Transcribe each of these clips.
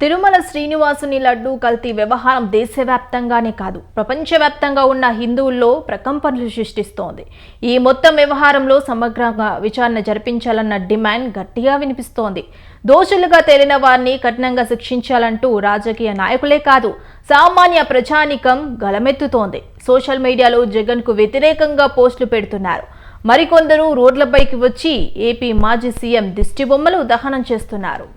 తిరుమల శ్రీనివాసుని లడ్డూ కల్తీ వ్యవహారం దేశవ్యాప్తంగానే కాదు. ప్రపంచవ్యాప్తంగా ఉన్న హిందువుల్లో ప్రకంపనలు సృష్టిస్తోంది. ఈ మొత్తం వ్యవహారంలో సమగ్రంగా విచారణ జరిపించాలన్న డిమాండ్ గట్టిగా వినిపిస్తోంది. దోషులుగా తేలిన వారిని కఠినంగా శిక్షించాలంటూ రాజకీయ నాయకులే కాదు సామాన్య ప్రజానికం గలమెత్తుతోంది. సోషల్ మీడియాలో జగన్కు వ్యతిరేకంగా పోస్టులు పెడుతున్నారు. మరికొందరు రోడ్లపైకి వచ్చి ఏపీ మాజీ సీఎం దిష్టిబొమ్మలు దహనం చేస్తున్నారు.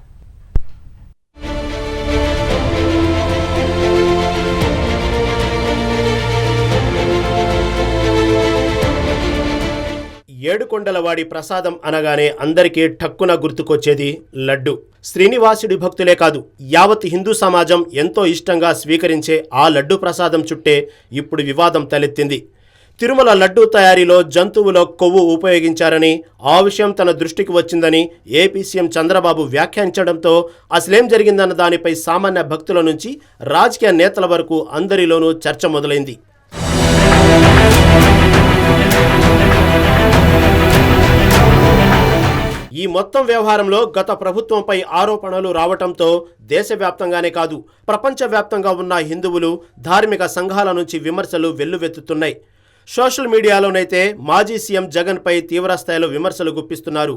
ఏడుకొండలవాడి ప్రసాదం అనగానే అందరికీ ఠక్కున గుర్తుకొచ్చేది లడ్డు. శ్రీనివాసుడి భక్తులే కాదు యావత్ హిందూ సమాజం ఎంతో ఇష్టంగా స్వీకరించే ఆ లడ్డు ప్రసాదం చుట్టే ఇప్పుడు వివాదం తలెత్తింది. తిరుమల లడ్డూ తయారీలో జంతువుల కొవ్వు ఉపయోగించారని ఆ విషయం తన దృష్టికి వచ్చిందని ఏపీ సీఎం చంద్రబాబు వ్యాఖ్యానించడంతో అసలేం జరిగిందన్న దానిపై సామాన్య భక్తుల నుంచి రాజకీయ నేతల వరకు అందరిలోనూ చర్చ మొదలైంది. ఈ మొత్తం వ్యవహారంలో గత ప్రభుత్వంపై ఆరోపణలు రావటంతో దేశవ్యాప్తంగానే కాదు ప్రపంచవ్యాప్తంగా ఉన్న హిందువులు ధార్మిక సంఘాల నుంచి విమర్శలు వెల్లువెత్తుతున్నాయి. సోషల్ మీడియాలోనైతే మాజీ సీఎం జగన్పై తీవ్రస్థాయిలో విమర్శలు గుప్పిస్తున్నారు.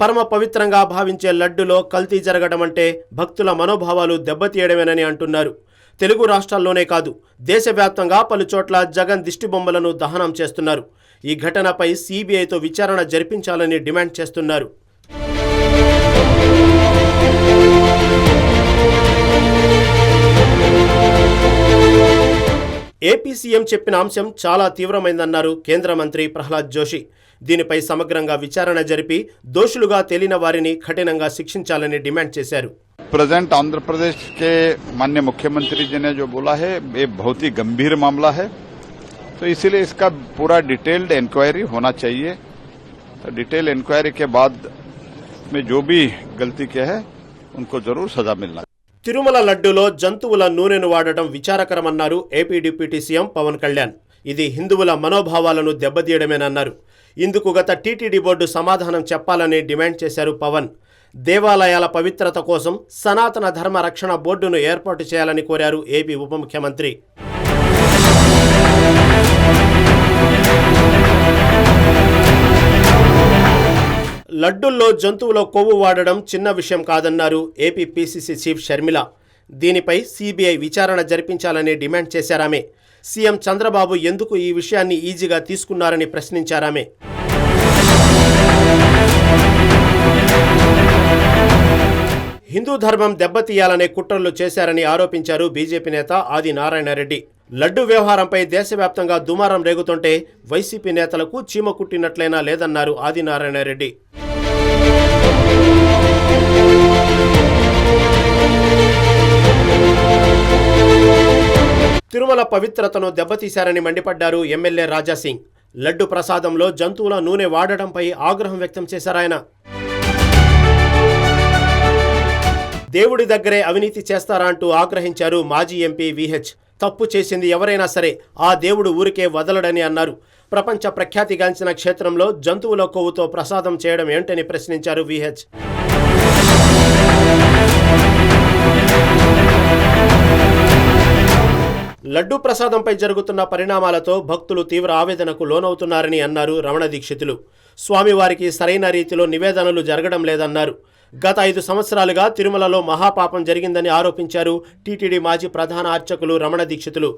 పరమ పవిత్రంగా భావించే లడ్డులో కల్తీ జరగడం అంటే భక్తుల మనోభావాలు దెబ్బతీయడమేనని అంటున్నారు. తెలుగు రాష్ట్రాల్లోనే కాదు దేశవ్యాప్తంగా పలుచోట్ల జగన్ దిష్టిబొమ్మలను దహనం చేస్తున్నారు. ఈ ఘటనపై సీబీఐతో విచారణ జరిపించాలని డిమాండ్ చేస్తున్నారు. ఏపీ సీఎం చెప్పిన అంశం చాలా తీవ్రమైందన్నారు కేంద్ర మంత్రి ప్రహ్లాద్ జోషి దీనిపై సమగ్రంగా విచారణ జరిపి దోషులుగా తేలిన వారిని కఠినంగా శిక్షించాలని డిమాండ్ చేశారు प्रेजेंट आंध्र प्रदेश के माननीय मुख्यमंत्री जी ने जो बोला है ये बहुत ही गंभीर मामला है तो इसीलिए इसका पूरा डिटेल्ड इंक्वायरी होना चाहिए तो डिटेल इंक्वायरी के बाद में जो भी गलती किया है उनको जरूर सजा मिलना తిరుమల లడ్డూలో జంతువుల నూనెను వాడటం విచారకరమన్నారు AP deputy CM Pawan Kalyan. ఇది హిందువుల మనోభావాలను దెబ్బతీయడమేనన్నారు. ఇందుకు గత టీటీడీ బోర్డు సమాధానం చెప్పాలని డిమాండ్ చేశారు పవన్. దేవాలయాల పవిత్రత కోసం సనాతన ధర్మ రక్షణ బోర్డును ఏర్పాటు చేయాలని కోరారు ఏపీ ఉప ముఖ్యమంత్రి. లడ్డుల్లో జంతువుల కొవ్వు వాడడం చిన్న విషయం కాదన్నారు ఏపీ పీసీసీ చీఫ్ షర్మిల. దీనిపై సీబీఐ విచారణ జరిపించాలని డిమాండ్ చేశారామే. సీఎం చంద్రబాబు ఎందుకు ఈ విషయాన్ని ఈజీగా తీసుకున్నారని ప్రశ్నించారామే. హిందూ ధర్మం దెబ్బతీయాలనే కుట్రలు చేశారని ఆరోపించారు బీజేపీ నేత ఆది నారాయణరెడ్డి లడ్డు వ్యవహారంపై దేశవ్యాప్తంగా దుమారం రేగుతుంటే వైసీపీ నేతలకు చీమ కుట్టినట్లయినా లేదన్నారు ఆదినారాయణరెడ్డి తిరుమల పవిత్రతను దెబ్బతీశారని మండిపడ్డారు ఎమ్మెల్యే రాజాసింగ్. లడ్డు ప్రసాదంలో జంతువుల నూనె వాడడంపై ఆగ్రహం వ్యక్తం చేశారాయన. దేవుడి దగ్గరే అవినీతి చేస్తారా అంటూ ఆగ్రహించారు మాజీ ఎంపీ విహెచ్ తప్పు చేసింది ఎవరైనా సరే ఆ దేవుడు ఊరికే వదలడని అన్నారు. ప్రపంచ ప్రఖ్యాతిగాంచిన క్షేత్రంలో జంతువుల కొవ్వుతో ప్రసాదం చేయడం ఏంటని ప్రశ్నించారు విహెచ్ లడ్డూ ప్రసాదంపై జరుగుతున్న పరిణామాలతో భక్తులు తీవ్ర ఆవేదనకు లోనవుతున్నారని అన్నారు రమణ దీక్షితులు. స్వామివారికి సరైన రీతిలో నివేదనలు జరగడం లేదన్నారు. గత ఐదు సంవత్సరాలుగా తిరుమలలో మహాపాపం జరిగిందని ఆరోపించారు టీటీడీ మాజీ ప్రధాన అర్చకులు రమణ దీక్షితులు.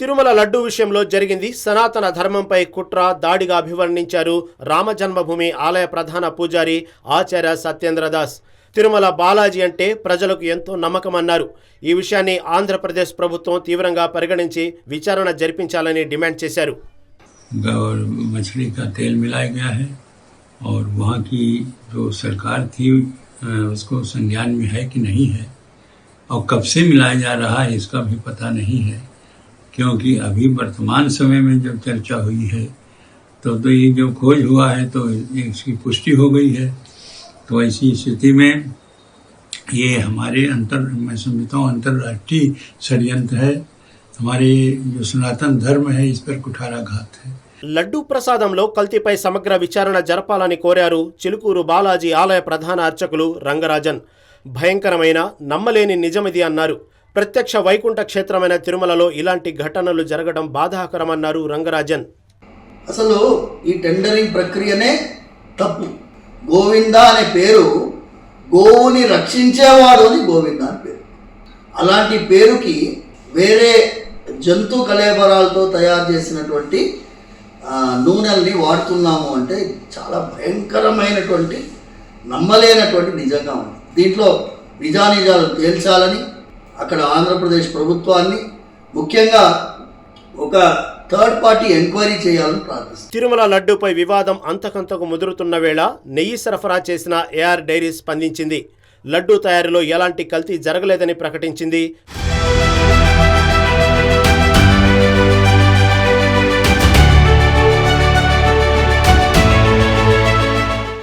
తిరుమల లడ్డూ విషయంలో జరిగింది సనాతన ధర్మంపై కుట్ర దాడిగా అభివర్ణించారు రామ జన్మభూమి ఆలయ ప్రధాన పూజారి ఆచార్య సత్యేంద్రదాస్ తిరుమల బాలాజీ అంటే ప్రజలకు ఎంతో నమ్మకమన్నారు ఈ విషయాన్ని ఆంధ్రప్రదేశ్ ప్రభుత్వం తీవ్రంగా పరిగణించి విచారణ జరిపించాలని డిమాండ్ చేశారు और मछली का तेल मिलाया गया है और वहाँ की जो सरकार थी अ, उसको संज्ञान में है कि नहीं है और कब से मिलाया जा रहा है इसका भी पता नहीं है क्योंकि अभी वर्तमान समय में जब चर्चा हुई है तो तो ये जो खोज हुआ है तो इसकी पुष्टि हो गई है तो ऐसी स्थिति में ये हमारे अंतर मैं समझता हूँ अंतर्राष्ट्रीय षड्यंत्र है हमारे जो सनातन धर्म है इस पर कुठाराघात है లడ్డూ ప్రసాదంలో కల్తీపై సమగ్ర విచారణ జరపాలని కోరారు చిలుకూరు బాలాజీ ఆలయ ప్రధాన అర్చకులు రంగరాజన్ భయంకరమైన నమ్మలేని నిజమిది అన్నారు ప్రత్యక్ష వైకుంఠ క్షేత్రమైన తిరుమలలో ఇలాంటి ఘటనలు జరగడం బాధాకరమన్నారు రంగరాజన్ అసలు ఈ టెండరింగ్ ప్రక్రియనే తప్పు గోవింద అనే పేరు గోవుని రక్షించేవాడు అని గోవింద అని పేరు. అలాంటి పేరుకి వేరే జంతు కళేబరాలతో తయారు చేసినటువంటి నూనెల్ని వాడుతున్నాము అంటే చాలా భయంకరమైనటువంటి నమ్మలేనటువంటి నిజంగా ఉంది. దీంట్లో నిజానిజాలు తేల్చాలని అక్కడ ఆంధ్రప్రదేశ్ ప్రభుత్వాన్ని ముఖ్యంగా ఒక థర్డ్ పార్టీ ఎంక్వైరీ చేయాలని ప్రార్థిస్తుంది తిరుమల లడ్డూపై వివాదం అంతకంతకు ముదురుతున్న వేళ నెయ్యి సరఫరా చేసిన ఏఆర్ డైరీ స్పందించింది. లడ్డూ తయారీలో ఎలాంటి కల్తీ జరగలేదని ప్రకటించింది.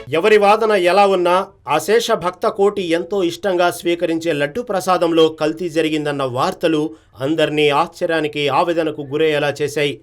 ఎవరి వాదన ఎలా ఉన్నా అశేష భక్త కోటి ఎంతో ఇష్టంగా స్వీకరించే లడ్డు ప్రసాదంలో కల్తీ జరిగిందన్న వార్తలు అందరినీ ఆశ్చర్యానికి ఆవేదనకు గురయ్యేలా చేశాయి.